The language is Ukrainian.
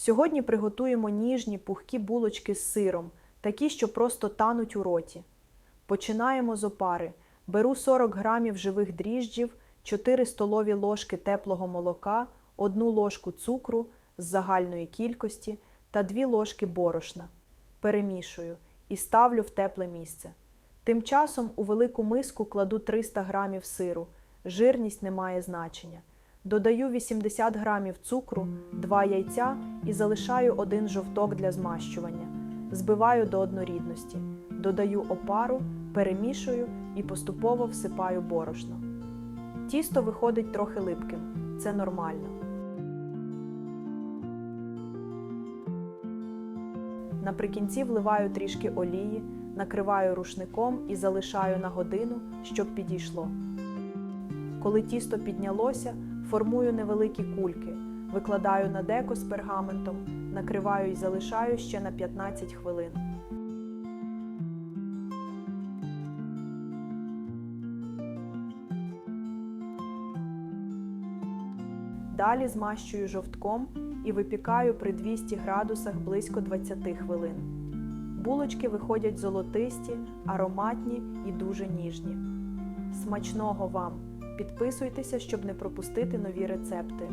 Сьогодні приготуємо ніжні пухкі булочки з сиром, такі, що просто тануть у роті. Починаємо з опари. Беру 40 грамів живих дріжджів, 4 столові ложки теплого молока, 1 ложку цукру з загальної кількості та 2 ложки борошна. Перемішую і ставлю в тепле місце. Тим часом у велику миску кладу 300 грамів сиру. Жирність не має значення. Додаю 80 грамів цукру, 2 яйця і залишаю один жовток для змащування. Збиваю до однорідності. Додаю опару, перемішую і поступово всипаю борошно. Тісто виходить трохи липким. Це нормально. Наприкінці вливаю трішки олії, накриваю рушником і залишаю на годину, щоб підійшло. Коли тісто піднялося, формую невеликі кульки, викладаю на деко з пергаментом, накриваю і залишаю ще на 15 хвилин. Далі змащую жовтком і випікаю при 200 градусах близько 20 хвилин. Булочки виходять золотисті, ароматні і дуже ніжні. Смачного вам! Підписуйтеся, щоб не пропустити нові рецепти.